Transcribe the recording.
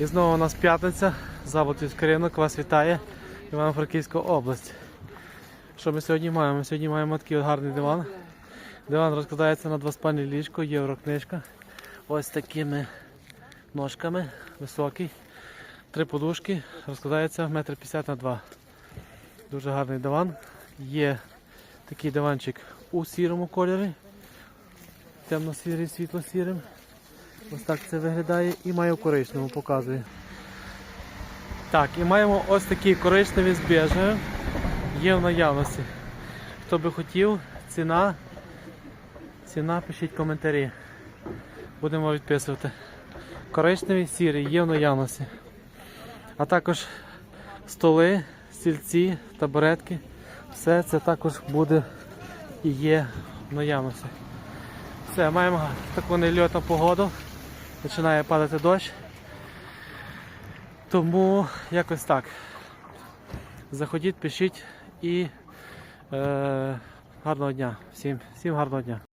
І знову у нас п'ятниця, завод від Каринок вас вітає Івано-Франківська область. Що ми сьогодні маємо? Ми сьогодні маємо такий гарний диван. Диван розкладається на двоспальне ліжко, єврокнижка. Ось такими ножками, високий. Три подушки, розкладається метр п'ятдесят на два. Дуже гарний диван. Є такий диванчик у сірому кольорі, темно-сірий, світло-сірим. Ось так це виглядає і має у коричневому, показує. Так, і маємо ось такі коричневі з біжевим. Є в наявності. Хто би хотів, ціна. Ціна пишіть коментарі. Будемо відписувати. Коричневий, сірий, є в наявності. А також столи, стільці, табуретки. Все це також буде і є в наявності. Все, маємо таку нельотну погоду. Починає падати дощ. Тому якось так. Заходіть, пишіть і е, гарного дня. Всім, всім гарного дня.